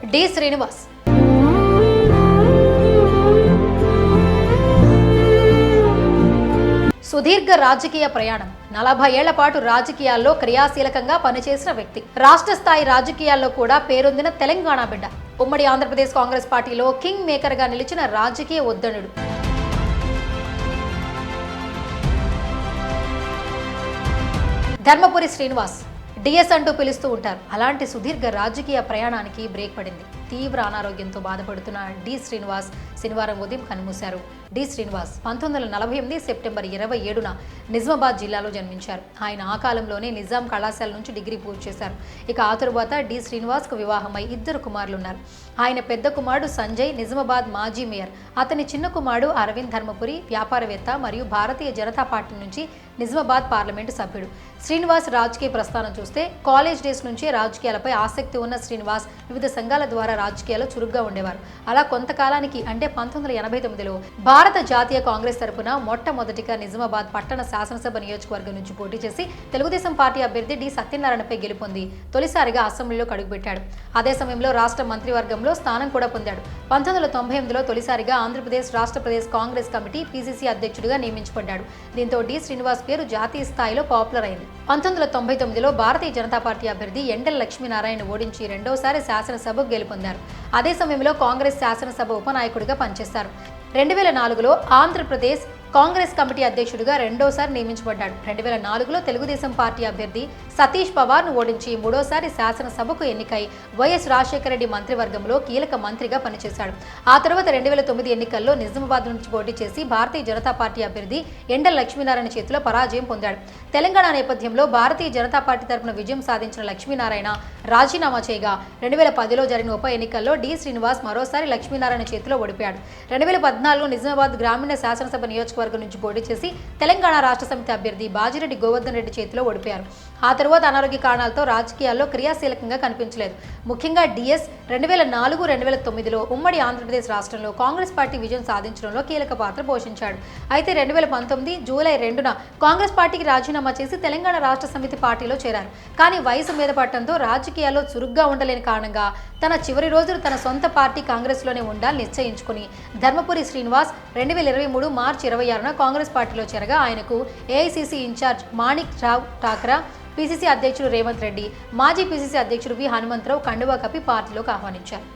D Srinivas. సుదీర్ఘ రాజకీయ ప్రయాణం. నలభై ఏళ్ళ పాటు రాజకీయాల్లో క్రియాశీలకంగా పనిచేసిన వ్యక్తి. రాష్ట్ర స్థాయి రాజకీయాల్లో కూడా పేరొందిన తెలంగాణ బిడ్డ. ఉమ్మడి ఆంధ్రప్రదేశ్ కాంగ్రెస్ పార్టీలో కింగ్ మేకర్గా నిలిచిన రాజకీయ ఉద్దనుడు ధర్మపురి శ్రీనివాస్. డిఎస్ అంటూ పిలుస్తూ ఉంటారు. అలాంటి సుదీర్ఘ రాజకీయ ప్రయాణానికి బ్రేక్ పడింది. తీవ్ర అనారోగ్యంతో బాధపడుతున్న డి శ్రీనివాస్ శనివారం ఉదయం కన్నుమూశారు డి శ్రీనివాస్ పంతొమ్మిది వందల నలభై ఎనిమిది సెప్టెంబర్ ఇరవై ఏడున నిజామాబాద్ జిల్లాలో జన్మించారు. ఆయన ఆ కాలంలోనే నిజాం కళాశాల నుంచి డిగ్రీ పూర్తి చేశారు. ఇక ఆ తరువాత డి శ్రీనివాస్కు వివాహమై ఇద్దరు కుమారులు ఉన్నారు ఆయన పెద్ద కుమారుడు సంజయ్ నిజామాబాద్ మాజీ మేయర్. అతని చిన్న కుమారుడు అరవింద్ ధర్మపురి వ్యాపారవేత్త మరియు భారతీయ జనతా పార్టీ నుంచి నిజామాబాద్ పార్లమెంటు సభ్యుడు. శ్రీనివాస్ రాజకీయ ప్రస్థానం చూస్తే కాలేజ్ డేస్ నుంచే రాజకీయాలపై ఆసక్తి ఉన్న శ్రీనివాస్ వివిధ సంఘాల ద్వారా రాజకీయాల్లో చురుగ్గా ఉండేవారు. అలా కొంతకాలానికి అంటే పంతొమ్మిది వందల ఎనభై తొమ్మిదిలో భారత జాతీయ కాంగ్రెస్ తరపున మొట్టమొదటిగా నిజామాబాద్ పట్టణ శాసనసభ నియోజకవర్గం నుంచి పోటీ చేసి తెలుగుదేశం పార్టీ అభ్యర్థి డి. సత్యనారాయణపై గెలుపొంది. తొలిసారిగా అసెంబ్లీలో కడుగుపెట్టాడు. అదే సమయంలో రాష్ట్ర మంత్రివర్గంలో స్థానం కూడా పొందాడు. పంతొమ్మిది వందల తొంభై ఎనిమిదిలో తొలిసారిగా ఆంధ్రప్రదేశ్ రాష్ట్ర ప్రదేశ్ కాంగ్రెస్ కమిటీ పీసీసీ అధ్యక్షుడిగా నియమించబడ్డాడు. దీంతో డి. శ్రీనివాస్ పేరు జాతీయ స్థాయిలో పాపులర్ అయింది. పంతొమ్మిది వందల తొంభై తొమ్మిదిలో భారతీయ జనతా పార్టీ అభ్యర్థి ఎండల లక్ష్మీనారాయణ ఓడించి రెండోసారి శాసనసభకు గెలుపొందారు అదే సమయంలో కాంగ్రెస్ శాసనసభ ఉపనాయకుడిగా పనిచేశారు రెండు వేల నాలుగులో ఆంధ్రప్రదేశ్ కాంగ్రెస్ కమిటీ అధ్యక్షుడిగా రెండోసారి నియమించబడ్డాడు. రెండు వేల నాలుగులో తెలుగుదేశం పార్టీ అభ్యర్థి సతీష్ పవార్ను ఓడించి మూడోసారి శాసనసభకు ఎన్నికై వైఎస్ రాజశేఖర రెడ్డి మంత్రివర్గంలో కీలక మంత్రిగా పనిచేశాడు. ఆ తర్వాత రెండు వేల తొమ్మిది ఎన్నికల్లో నిజామాబాద్ నుంచి పోటీ చేసి భారతీయ జనతా పార్టీ అభ్యర్థి ఎండల లక్ష్మీనారాయణ చేతిలో పరాజయం పొందాడు. తెలంగాణ నేపథ్యంలో భారతీయ జనతా పార్టీ తరపున విజయం సాధించిన లక్ష్మీనారాయణ రాజీనామా చేయగా రెండు వేల పదిలో జరిగిన ఉప ఎన్నికల్లో డి శ్రీనివాస్ మరోసారి లక్ష్మీనారాయణ చేతిలో ఓడిపోయాడు. రెండు వేల పద్నాలుగులో నిజామాబాద్ గ్రామీణ శాసనసభ నియోజక నియోజకవర్గం నుంచి పోటీ చేసి తెలంగాణ రాష్ట్ర సమితి అభ్యర్థి బాజిరెడ్డి గోవర్ధన్ రెడ్డి చేతిలో ఓడిపోయారు. ఆ తరువాత అనారోగ్య కారణాలతో రాజకీయాల్లో క్రియాశీలకంగా కనిపించలేదు. ముఖ్యంగా డిఎస్ రెండు వేల నాలుగు రెండు వేల తొమ్మిదిలో ఉమ్మడి ఆంధ్రప్రదేశ్ రాష్ట్రంలో కాంగ్రెస్ పార్టీ విజయం సాధించడంలో కీలక పాత్ర పోషించాడు. అయితే రెండు వేల పంతొమ్మిది జూలై రెండున కాంగ్రెస్ పార్టీకి రాజీనామా చేసి తెలంగాణ రాష్ట్ర సమితి పార్టీలో చేరారు. కానీ వయసు మీద పడటంతో రాజకీయాల్లో చురుగ్గా ఉండలేని కారణంగా తన చివరి రోజులు తన సొంత పార్టీ కాంగ్రెస్లోనే ఉండాలని నిశ్చయించుకుని ధర్మపురి శ్రీనివాస్ రెండు వేల ఇరవై మూడు మార్చి ఇరవై ఆరున కాంగ్రెస్ పార్టీలో చేరగా ఆయనకు AICC in-charge Manik Rao Thakre PCC అధ్యక్షుడు రేవంత్ రెడ్డి మాజీ పీసీసీ అధ్యక్షుడు వి హనుమంతరావు కండువా కప్పి పార్టీలోకి ఆహ్వానించారు.